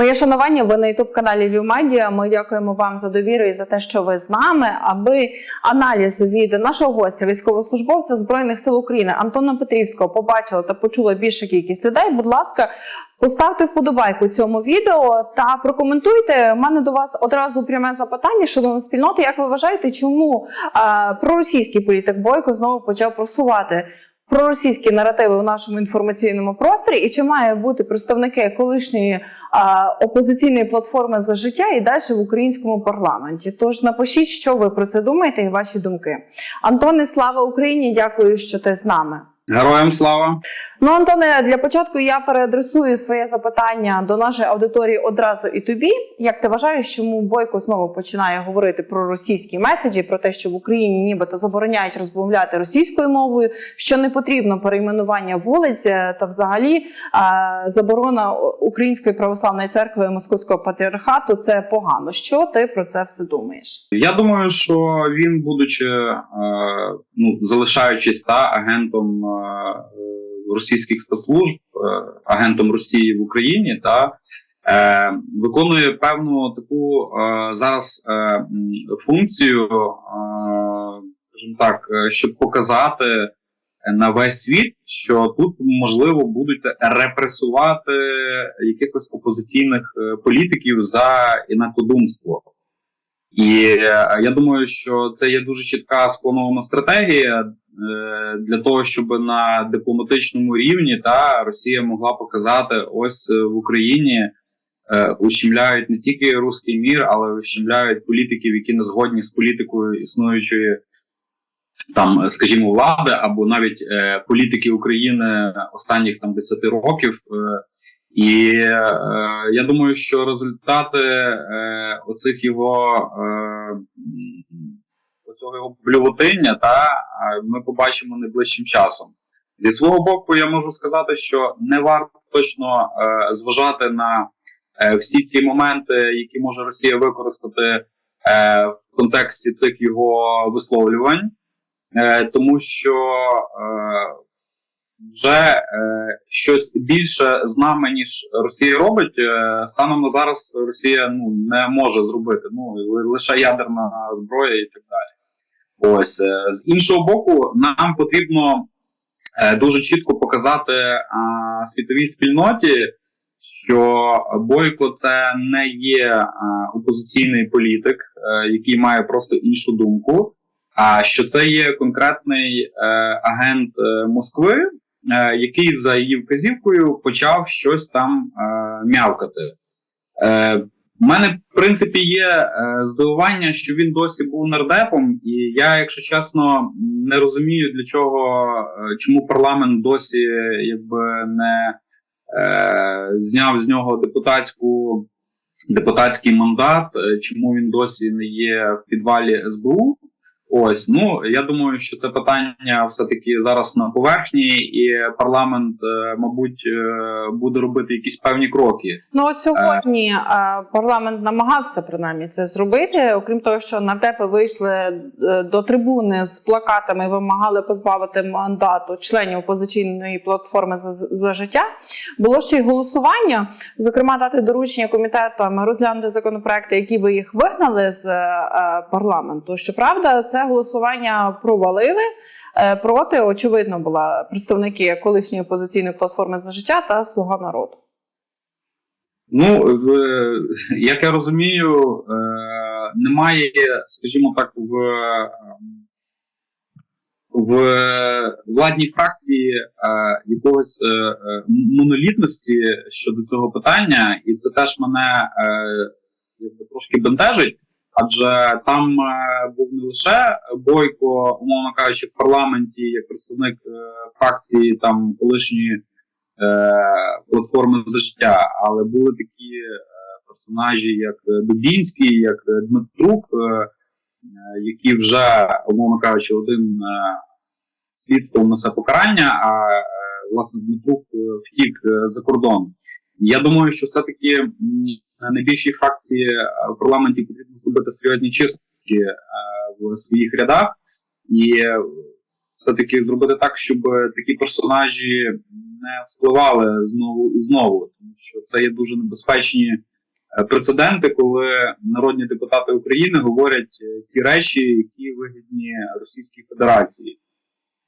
Моє шанування, ви на youtube каналі Вівмедіа. Ми дякуємо вам за довіру і за те, що ви з нами. Аби аналіз від нашого гостя, військовослужбовця збройних сил України Антона Петрівського побачила та почула більша кількість людей. Будь ласка, поставте вподобайку цьому відео та прокоментуйте. У мене до вас одразу пряме запитання шановна спільнота. Як ви вважаєте, чому проросійський політик Бойко знову почав просувати? Проросійські наративи в нашому інформаційному просторі, і чи має бути представники колишньої а, опозиційної платформи за життя і далі в українському парламенті? Тож напишіть, що ви про це думаєте, і ваші думки. Антоне, слава Україні! Дякую, що ти з нами. Героям слава! Ну, Антоне, для початку я переадресую своє запитання до нашої аудиторії одразу і тобі. Як ти вважаєш, чому Бойко знову починає говорити про російські меседжі, про те, що в Україні нібито забороняють розмовляти російською мовою, що не потрібно перейменування вулиць е, та взагалі а, заборона Української православної церкви і Московського патріархату це погано. Що ти про це все думаєш? Я думаю, що він, будучи е, ну, залишаючись та агентом е, російських спецслужб, е, агентом Росії в Україні, та е, виконує певну таку е, зараз е, функцію, е, скажімо так, е, щоб показати на весь світ, що тут можливо будуть репресувати якихось опозиційних е, політиків за інакодумство. І е, я думаю, що це є дуже чітка спланована стратегія е, для того, щоб на дипломатичному рівні та Росія могла показати ось е, в Україні ущемляють не тільки руський мір, але ущемляють політиків, які не згодні з політикою існуючої там, скажімо, влади, або навіть е, політики України останніх там 10 років. Е, і е, я думаю, що результати е, оцих його е, м, оцього його блювотиння, та е, ми побачимо найближчим часом. Зі свого боку, я можу сказати, що не варто точно е, зважати на е, всі ці моменти, які може Росія використати е, в контексті цих його висловлювань, е, тому що е, вже е, щось більше з нами, ніж Росія робить. Е, станом на зараз Росія ну не може зробити. Ну лише ядерна зброя і так далі. Ось е, з іншого боку, нам потрібно е, дуже чітко показати е, світовій спільноті, що Бойко це не є е, опозиційний політик, е, який має просто іншу думку. А що це є конкретний е, агент е, Москви, який за її вказівкою почав щось там е, м'явкати. Е, у мене, в принципі, є е, здивування, що він досі був нардепом, і я, якщо чесно, не розумію, для чого, е, чому парламент досі якби не е, зняв з нього депутатську, депутатський мандат, е, чому він досі не є в підвалі СБУ. Ось ну я думаю, що це питання все-таки зараз на поверхні, і парламент, е, мабуть, е, буде робити якісь певні кроки. Ну от сьогодні е, парламент намагався принаймні це зробити. Окрім того, що нардепи вийшли до трибуни з плакатами, вимагали позбавити мандату членів опозиційної платформи за, за життя. Було ще й голосування, зокрема, дати доручення комітетам розглянути законопроекти, які би їх вигнали з парламенту. Щоправда, це голосування провалили. Е, Проти очевидно була представники колишньої опозиційної платформи за життя та Слуга народу. Ну як я розумію, е, немає, скажімо так, в, в владній фракції е, якогось монолітності щодо цього питання, і це теж мене трошки бентежить. Адже там е, був не лише Бойко, умовно кажучи, в парламенті як представник е, фракції там колишньої е, платформи за життя, але були такі персонажі, як Дубінський, як Дмитрук, які вже, умовно кажучи, один слідством несе покарання, а власне Дмитрук втік за кордон. Я думаю, що все-таки найбільшій фракції е, в парламенті потрібно зробити серйозні чистки е, в своїх рядах і е, все-таки зробити так, щоб такі персонажі не вспливали знову і знову, тому що це є дуже небезпечні прецеденти, коли народні депутати України говорять ті речі, які вигідні Російській Федерації.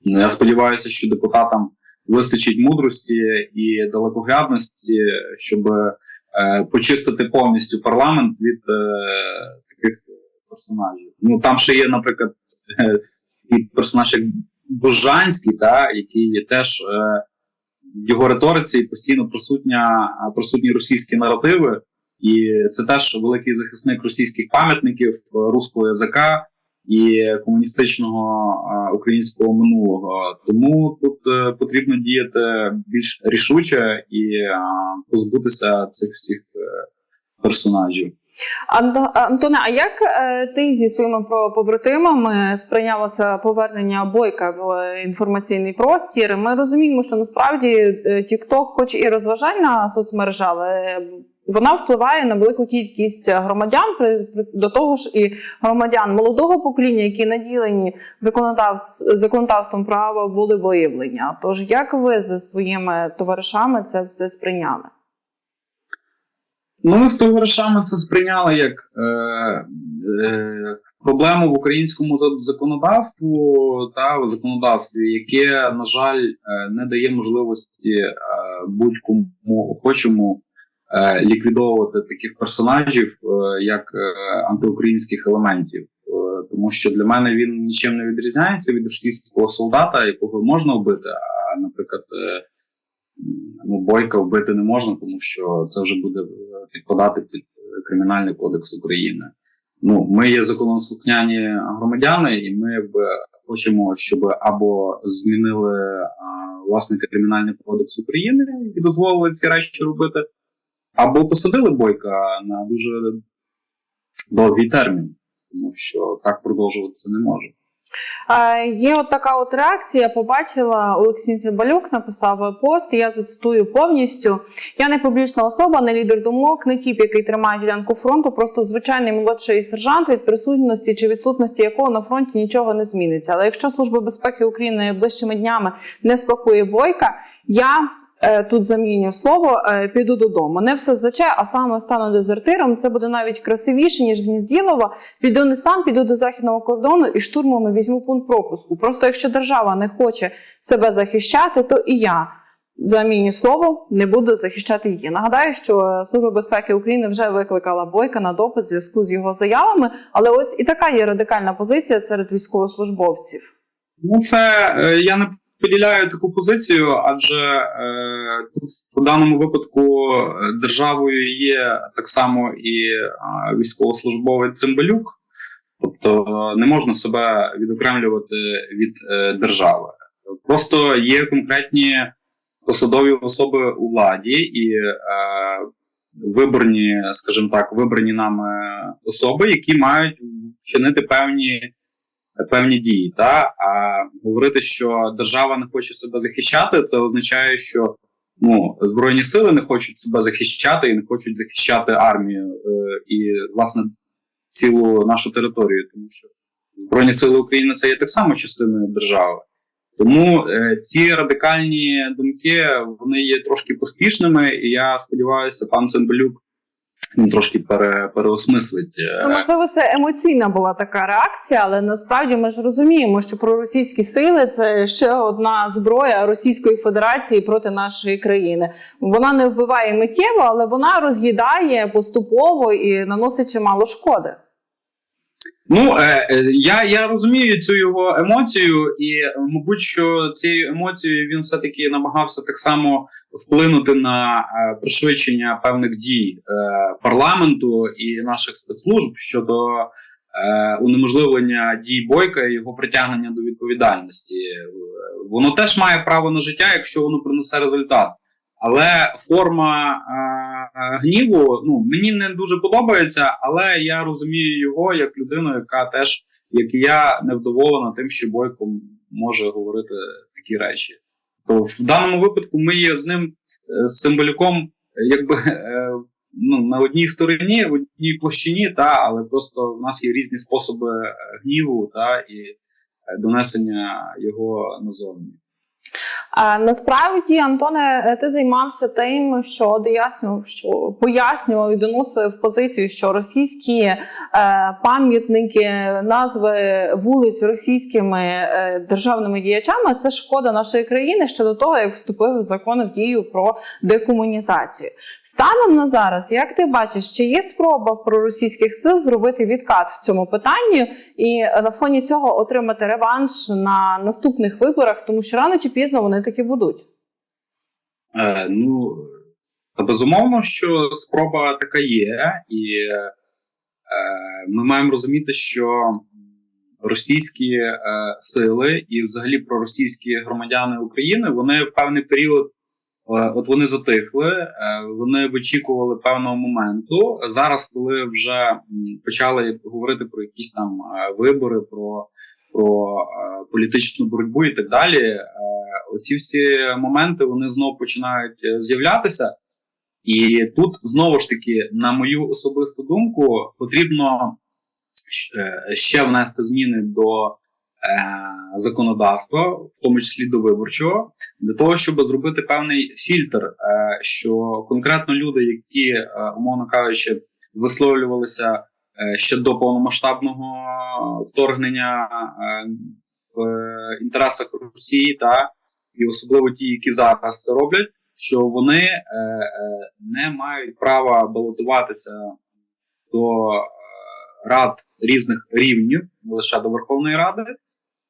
Я сподіваюся, що депутатам вистачить мудрості і далекоглядності, щоб е, почистити повністю парламент від е, таких персонажів. Ну там ще є, наприклад, е, і персонаж як Бужанський, та, який теж в його риториці постійно присутня, присутні російські наративи, і це теж великий захисник російських пам'ятників, руського язика і комуністичного українського минулого. Тому тут е, потрібно діяти більш рішуче і позбутися цих всіх е, персонажів. Анто- Антоне, а як е, ти зі своїми побратимами сприйняла повернення бойка в інформаційний простір? Ми розуміємо, що насправді TikTok хоч і розважальна соцмережа, але вона впливає на велику кількість громадян, при, при- до того ж і громадян молодого покоління, які наділені законодавством права волевиявлення. Тож як ви зі своїми товаришами це все сприйняли? Ну, ми з товаришами це сприйняли як е, е, проблему в українському законодавству та в законодавстві, яке, на жаль, е, не дає можливості е, будь-кому охочому е, ліквідовувати таких персонажів, е, як е, антиукраїнських елементів. Е, тому що для мене він нічим не відрізняється від російського солдата, якого можна вбити, а, наприклад. е, ну, бойка вбити не можна, тому що це вже буде е, підпадати під е, Кримінальний кодекс України. Ну, ми є законослухняні громадяни, і ми якби хочемо, щоб або змінили а, власне Кримінальний кодекс України і дозволили ці речі робити, або посадили бойка на дуже довгий термін, тому що так продовжуватися не може. Є от така от реакція. Побачила Олексій Цимбалюк написав пост. Я зацитую повністю. Я не публічна особа, не лідер думок, не тіп, який тримає ділянку фронту, просто звичайний молодший сержант, від присутності чи відсутності якого на фронті нічого не зміниться. Але якщо Служба безпеки України ближчими днями не спакує бойка, я. Е, Тут заміню слово, е, піду додому. Не все заче, а саме стану дезертиром. Це буде навіть красивіше, ніж Гнізділова. Піду не сам, піду до західного кордону і штурмами візьму пункт пропуску. Просто якщо держава не хоче себе захищати, то і я заміню слово не буду захищати її. Нагадаю, що е, Служба безпеки України вже викликала бойка на допит в зв'язку з його заявами. Але ось і така є радикальна позиція серед військовослужбовців. Ну, це я не поділяю таку позицію, адже е, тут в даному випадку е, державою є так само і е, військовослужбовець Цимбалюк, тобто е, не можна себе відокремлювати від е, держави. Просто є конкретні посадові особи у владі і е, виборні, скажімо так, вибрані нами особи, які мають вчинити певні певні дії. Та? А говорити, що держава не хоче себе захищати, це означає, що ну, Збройні сили не хочуть себе захищати і не хочуть захищати армію е, і, власне, цілу нашу територію, тому що Збройні Сили України це є так само частиною держави. Тому е, ці радикальні думки вони є трошки поспішними, і я сподіваюся, пан Цимбалюк трошки пере, переосмислить. е, Ну, можливо, це емоційна була така реакція, але насправді ми ж розуміємо, що проросійські сили це ще одна зброя Російської Федерації проти нашої країни. Вона не вбиває миттєво, але вона роз'їдає поступово і наносить чимало шкоди. Ну, е, е, я, я розумію цю його емоцію, і, мабуть, що цією емоцією він все-таки намагався так само вплинути на е, пришвидшення певних дій е, парламенту і наших спецслужб щодо е, унеможливлення дій бойка і його притягнення до відповідальності. Е, Воно теж має право на життя, якщо воно принесе результат. Але форма е, гніву ну, мені не дуже подобається, але я розумію його як людину, яка теж, як і я, невдоволена тим, що Бойко може говорити такі речі. То в даному випадку ми є з ним е, з символіком, е, якби е, ну, на одній стороні, в одній площині, та, але просто в нас є різні способи е, гніву та, і е, донесення його назовні. Насправді, Антоне, е, ти займався тим, що дояснював, що пояснював і доносив позицію, що російські е, пам'ятники, назви вулиць російськими е, державними діячами це шкода нашої країни ще до того, як вступив закон в дію про декомунізацію. Станом на зараз, як ти бачиш, чи є спроба в проросійських сил зробити відкат в цьому питанні і на фоні цього отримати реванш на наступних виборах, тому що рано чи пізно вони таки будуть. Е, ну, безумовно, що спроба така є, і е, ми маємо розуміти, що російські е, сили і взагалі проросійські громадяни України вони в певний період. е, От вони затихли, е, вони вичікували певного моменту. Зараз, коли вже почали говорити про якісь там е, вибори, про, про е, політичну боротьбу і так далі, е, оці всі моменти вони знову починають е, з'являтися. І тут знову ж таки, на мою особисту думку, потрібно е, ще внести зміни до е, законодавства, в тому числі до виборчого, для того, щоб зробити певний фільтр, е, що конкретно люди, які, е, умовно кажучи, висловлювалися ще до повномасштабного вторгнення е, в інтересах Росії, та і особливо ті, які зараз це роблять, що вони е, е, не мають права балотуватися до рад різних рівнів, не лише до Верховної Ради,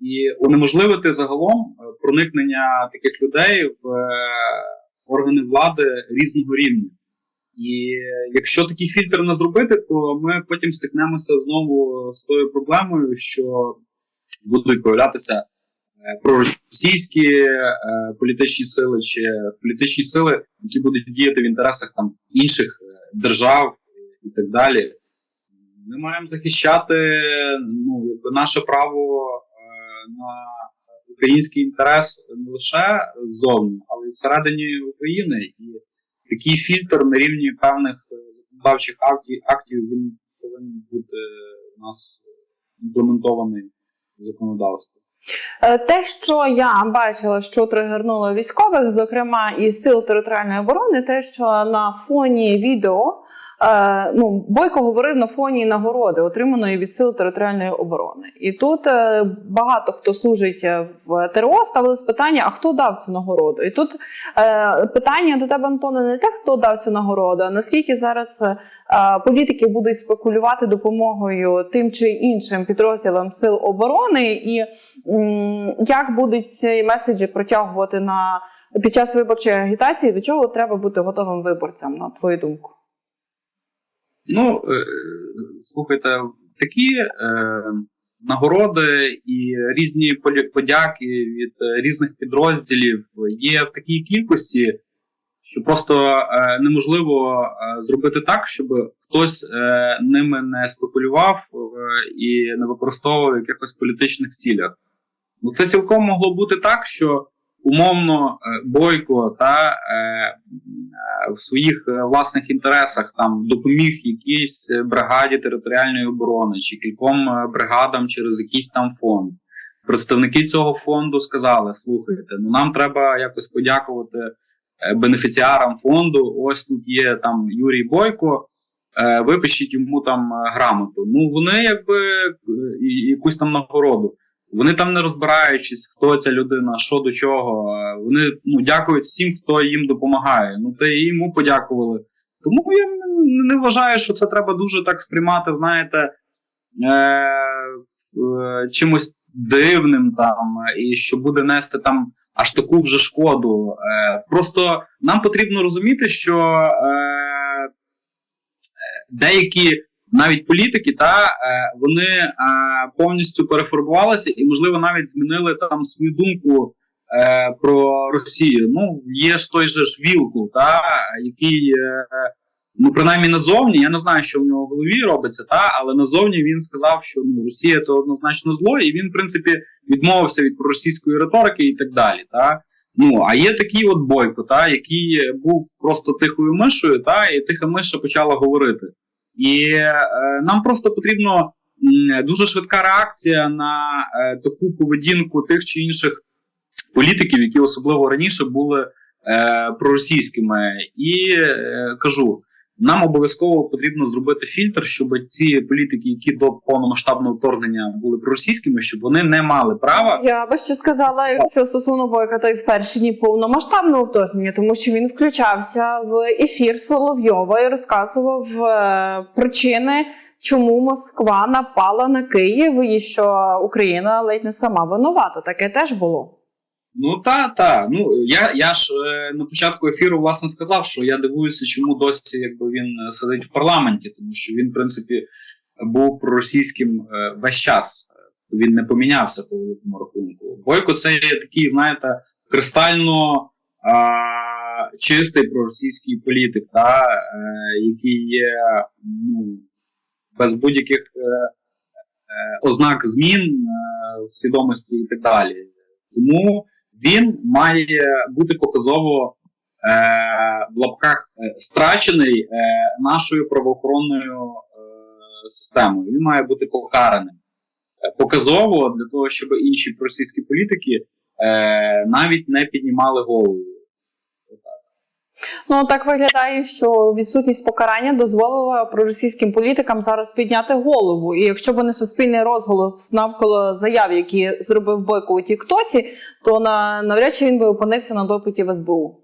і унеможливити загалом проникнення таких людей в органи влади різного рівня. І якщо такий фільтр не зробити, то ми потім стикнемося знову з тою проблемою, що будуть появлятися е, проросійські е, політичні сили чи політичні сили, які будуть діяти в інтересах там інших е, держав і так далі. Ми маємо захищати ну, якби наше право е, на український інтерес не лише ззовні, але й всередині України. І такий фільтр на рівні певних е, законодавчих актів, актів він повинен бути у нас імплементований в законодавство. Е, Те, що я бачила, що тригернуло військових, зокрема і сил територіальної оборони, те, що на фоні відео е, ну, Бойко говорив на фоні нагороди, отриманої від сил територіальної оборони. І тут е, багато хто служить е, в ТРО, ставили питання: а хто дав цю нагороду? І тут е, питання до тебе, Антоне, не те, хто дав цю нагороду, а наскільки зараз е, політики будуть спекулювати допомогою тим чи іншим підрозділам сил оборони, і як будуть ці меседжі протягувати на під час виборчої агітації, до чого треба бути готовим виборцям, на твою думку? Ну, е, слухайте, такі е, нагороди і різні подяки від е, різних підрозділів є в такій кількості, що просто неможливо зробити так, щоб хтось ними не спекулював і не використовував в якихось політичних цілях. Ну, це цілком могло бути так, що умовно е, Бойко та е, е, в своїх е, власних інтересах там допоміг якійсь бригаді територіальної оборони чи кільком бригадам через якийсь там фонд. Представники цього фонду сказали: слухайте, ну нам треба якось подякувати бенефіціарам фонду. Ось тут є там Юрій Бойко. Випишіть йому там грамоту. Ну вони якби якусь там нагороду. Вони там не розбираючись, хто ця людина, що до чого. Вони ну, дякують всім, хто їм допомагає. Ну, та і йому подякували. Тому я не, не вважаю, що це треба дуже так сприймати, знаєте, е, е, чимось дивним там, і що буде нести там аж таку вже шкоду. Е, просто нам потрібно розуміти, що е, е, деякі навіть політики, та е, вони е, повністю переформувалися і, можливо, навіть змінили там свою думку е, про Росію. Ну, є ж той же ж Вілкул, та який, ну принаймні назовні, я не знаю, що в нього в голові робиться, та але назовні він сказав, що ну Росія це однозначно зло, і він, в принципі, відмовився від проросійської риторики і так далі. Та Ну, а є такий от бойко, та, який був просто тихою мишою, та, і тиха миша почала говорити. І е, нам просто потрібно дуже швидка реакція на е, таку поведінку тих чи інших політиків, які особливо раніше були е, проросійськими. І кажу. Нам обов'язково потрібно зробити фільтр, щоб ці політики, які до повномасштабного вторгнення були проросійськими, щоб вони не мали права Я би ще сказала, якщо стосовно Бойка, то й в перші дні повномасштабного вторгнення, тому що він включався в ефір Соловйова і розказував е, причини, чому Москва напала на Київ, і що Україна ледь не сама винувата. Таке теж було. Ну та та ну я, я ж е, на початку ефіру власне сказав, що я дивуюся, чому досі якби він е, сидить в парламенті, тому що він, в принципі, був проросійським е, весь час. Він не помінявся по великому рахунку. Бойко це є такий, знаєте, кристально а, чистий проросійський політик, та, е, який є ну, без будь-яких е, е, ознак змін е, свідомості і так далі. Тому він має бути показово е, в лапках е, страчений е, нашою правоохоронною е, системою. Він має бути покараним. Е, Показово для того, щоб інші російські політики е, навіть не піднімали голову. Ну так виглядає, що відсутність покарання дозволила проросійським політикам зараз підняти голову. І якщо б не суспільний розголос навколо заяв, які зробив Бойко у Тіктоці, то на навряд чи він би опинився на допиті в СБУ.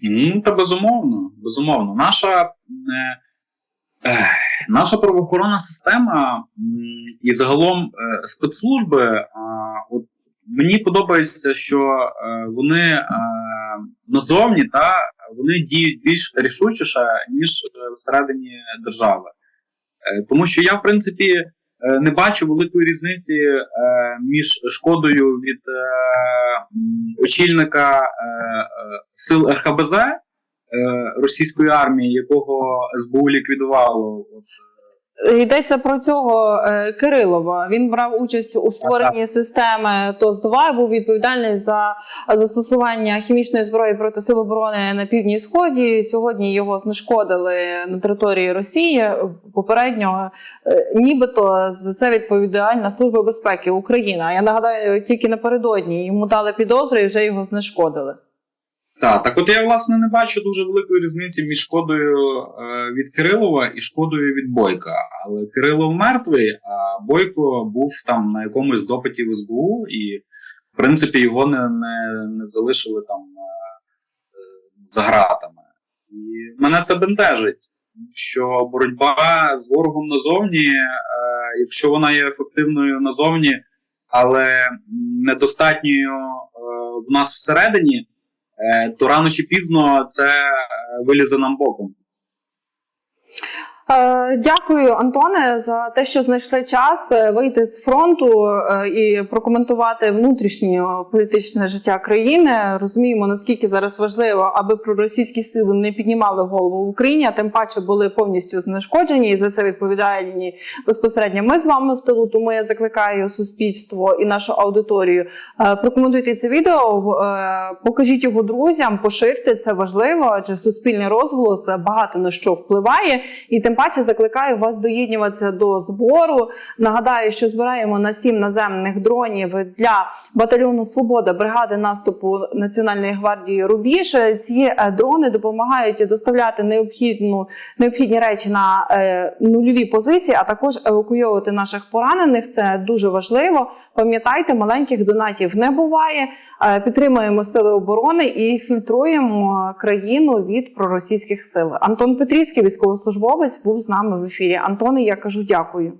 Ну, та безумовно, безумовно. Наша, е, наша правоохоронна система і загалом е, спецслужби, е, от мені подобається, що е, вони е, назовні та вони діють більш рішучіше, ніж е, всередині держави. Е, тому що я, в принципі, е, не бачу великої різниці між шкодою від очільника сил РХБЗ російської армії, якого СБУ ліквідувало. Йдеться про цього е, Кирилова. Він брав участь у створенні системи ТОС-2, був відповідальний за застосування хімічної зброї проти сил оборони на півдні сході. Сьогодні його знешкодили на території Росії. Попередньо е, нібито за це відповідальна служба безпеки України. А Я нагадаю, тільки напередодні йому дали підозру і вже його знешкодили. Так, так от я власне не бачу дуже великої різниці між шкодою е, від Кирилова і шкодою від Бойка. Але Кирилов мертвий, а Бойко був там на якомусь допиті в СБУ, і в принципі його не, не, не залишили там е, за ґратами. І мене це бентежить, що боротьба з ворогом назовні, е, якщо вона є ефективною назовні, але недостатньою е, в нас всередині то рано чи пізно це е, вилізе нам боком. Е, Дякую, Антоне, за те, що знайшли час е, вийти з фронту е, і прокоментувати внутрішнє політичне життя країни. Розуміємо, наскільки зараз важливо, аби проросійські сили не піднімали голову в Україні, а тим паче були повністю знешкоджені, і за це відповідальні безпосередньо. Ми з вами в тилу. Тому я закликаю суспільство і нашу аудиторію. Прокоментуйте це відео, покажіть його друзям, поширте це важливо, адже суспільний розголос багато на що впливає. І тим паче закликаю вас доєднюватися до збору. Нагадаю, що збираємо на сім наземних дронів для батальйону Свобода бригади наступу Національної гвардії Рубіж. Ці е, дрони допомагають доставляти необхідну необхідні речі на е, нульові позиції, а також евакуйовувати наших поранених. Це дуже важливо. Пам'ятайте, маленьких донатів не буває. Е, Підтримуємо сили оборони і фільтруємо країну від проросійських сил. Антон Петрівський, військовослужбовець, був з нами в ефірі. Антоне, я кажу дякую.